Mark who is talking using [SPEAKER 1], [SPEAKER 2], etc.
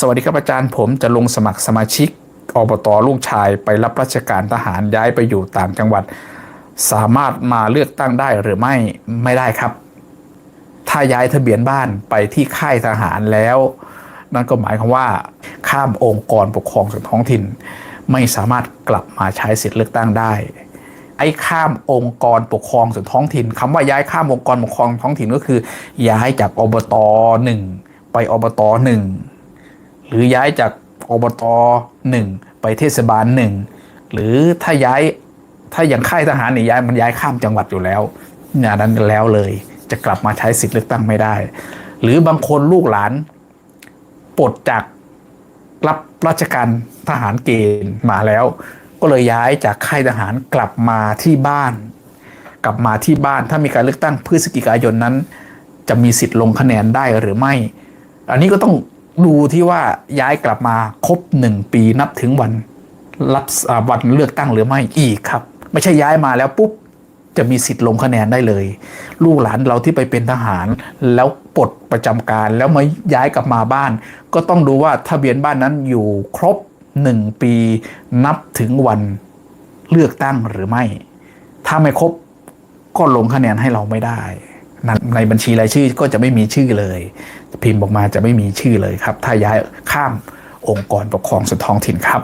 [SPEAKER 1] สวัสดีครับอาจารย์ผมจะลงสมัครสมาชิกอบตลูกชายไปรับราชการทหารย้ายไปอยู่ต่างจังหวัด สามารถมาเลือกตั้งได้หรือไม่ไม่ได้ครับ ถ้าย้ายทะเบียนบ้านไปที่ค่ายทหารแล้ว นั่นก็หมายความว่าข้ามองค์กรปกครองส่วนท้องถิ่น ไม่สามารถกลับมาใช้สิทธิเลือกตั้งได้ ไอ้ข้ามองค์กรปกครองส่วนท้องถิ่นคำว่าย้ายข้ามองค์กรปกครองท้องถิ่นก็คือ ย้ายจากอบตหนึ่งไปอบตหนึ่ง หรือย้ายจากอบตหนึ่งไปเทศบาลหนึ่งหรือถ้าย้ายถ้าอย่างค่ายทหารเนี่ยย้ายมันย้ายข้ามจังหวัดอยู่แล้วเนี่ยนั้นแล้วเลย จะกลับมาใช้สิทธิ์เลือกตั้งไม่ได้ หรือบางคนลูกหลานปลดจากรับราชการทหารเกณฑ์มาแล้ว ก็เลยย้ายจากค่ายทหารกลับมาที่บ้าน กลับมาที่บ้านถ้ามีการเลือกตั้งพฤศจิกายนนั้น จะมีสิทธิ์ลงคะแนนได้หรือไม่ อันนี้ก็ต้อง ดูที่ว่าย้ายกลับมาครบหนึ่งปีนับถึงวันรับวันเลือกตั้งหรือไม่อีกครับ ไม่ใช่ย้ายมาแล้วปุ๊บจะมีสิทธิ์ลงคะแนนได้เลย ลูกหลานเราที่ไปเป็นทหาร แล้วปลดประจำการแล้วมาย้ายกลับมาบ้าน ก็ต้องดูว่าทะเบียนบ้านนั้นอยู่ครบหนึ่งปีนับถึงวันเลือกตั้งหรือไม่ ถ้าไม่ครบก็ลงคะแนนให้เราไม่ได้ ในบัญชีรายชื่อก็จะไม่มีชื่อเลย พิมพ์ออกมาจะไม่มีชื่อเลยครับ ถ้าย้ายข้ามองค์กรปกครองส่วนท้องถิ่นครับ